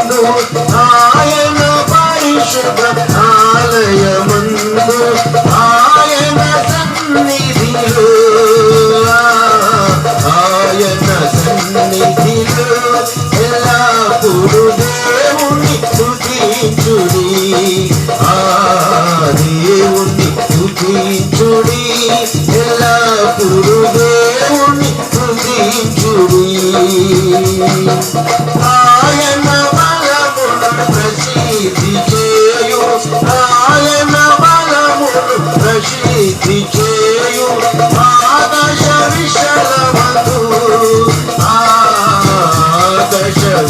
ఆలయమందు ఆయన పరిశుద్ధ ఆలయమందు ఆయన సన్నిధిలో. ఆయన సన్నిధిలో ఎల్లప్పుడు దేవుని స్తుతించుడి. ఆ దేవుణ్ణి స్తుతించుడి. ఎల్లప్పుడు దేవుని స్తుతించుడి. ఆ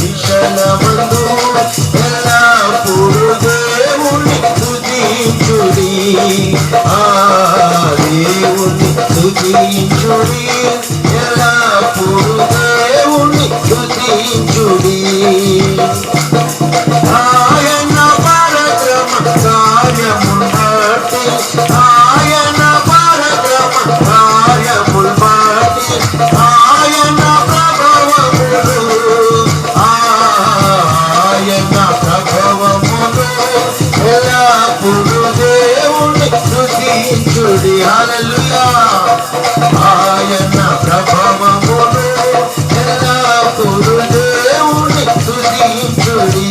ఆదశ విషలమందు ఎల్లప్పుడు దేవుని స్తుతించుడి. ఆ దేవుని స్తుతించుడి. ఆయన ప్రభావములు ఎల్లప్పుడు దేవుని స్తుతించుడి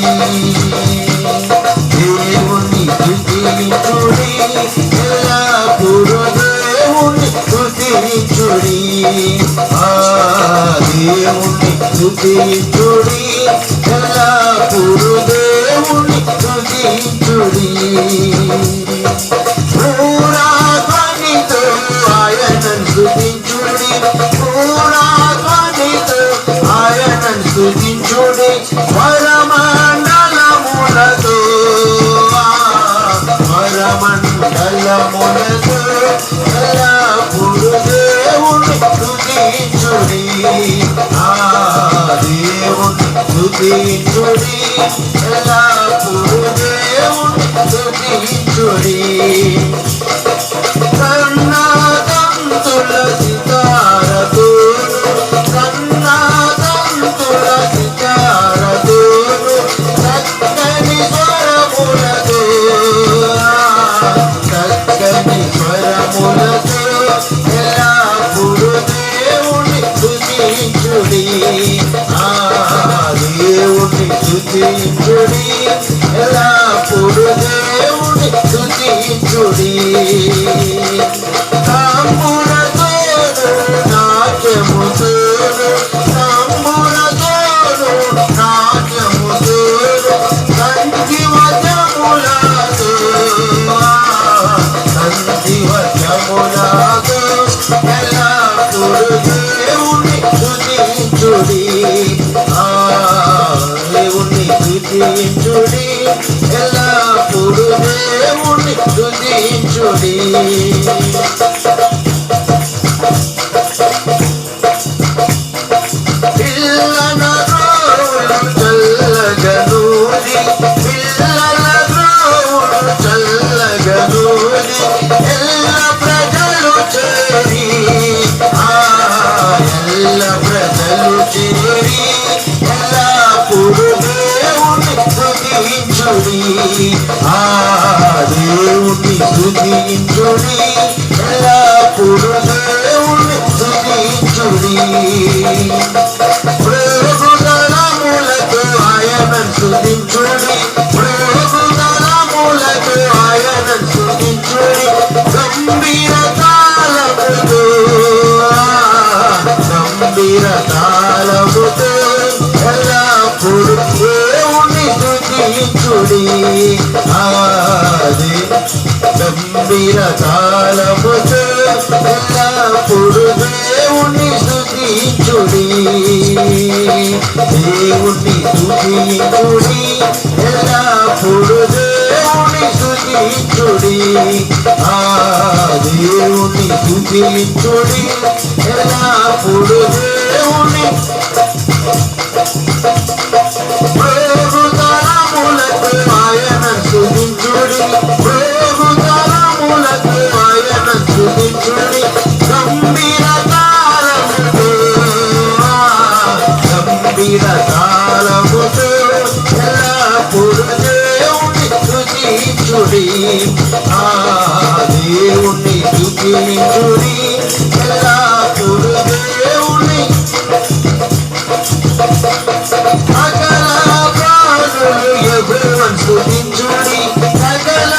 దేవుని వరమండలములతో ఎల్లప్పుడు దేవుని స్తుతించుడి ఆ దేవుని స్తుతించుడి ఎల్లప్పుడు దేవుని స్తుతించుడి కన్నాదంతుల స్తుతించుడి తాంబూలతోను నాట్యముతోను తాంబూలతోను నాట్యముతోను సంజీవజములతో సంజీవజములతో ఎల్లప్పుడు దేవుని స్తుతించుడి ఆ దేవుని స్తుతించుడి সুরী స్తుతించుడి ఆ దేవుని స్తుతించుడి ఎల్లప్పుడు దేవుని స్తుతించుడి ప్రభుదలములకు ఆయన స్తుతించుడి ప్రభుదలములకు ఆయన స్తుతించుడి గంభీర తాళముతో గంభీర తాళముతో స్తుతించుడి ఆది గంభీర కాలము ఎల్లప్పుడు దేవుణ్ణి స్తుతించుడి. దేవుణ్ణి స్తుతించుడి ఎల్లప్పుడు దేవుణ్ణి స్తుతించుడి. ఆ దేవుని స్తుతించుడి ఎల్లప్పుడు దేవుణ్ణి ఆ దేవుణ్ణి స్తుతించుడి ఎల్లప్పుడు దేవుణ్ణి సకల ప్రాణులు ఎవరివన్ స్తుతించుడి సకల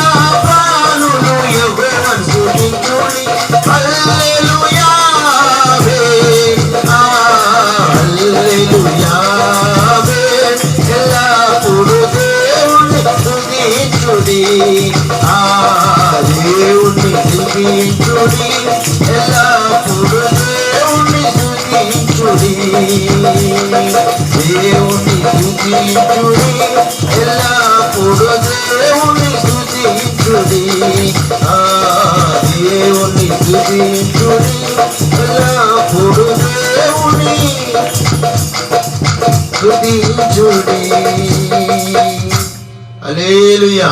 ప్రాణులు ఎవరివన్ స్తుతించుడి హల్లెలూయా ఆ హల్లెలూయా ఎల్లప్పుడు దేవుణ్ణి స్తుతించుడి ఆ దేవుణ్ణి స్తుతించుడి ఎల్లప్పుడు దేవుని స్తుతించుడి ఎల్లప్పుడు దేవుని స్తుతించుడి ఆ దేవుని స్తుతించుడి ఎల్లప్పుడు దేవుని స్తుతించుడి హల్లెలూయా.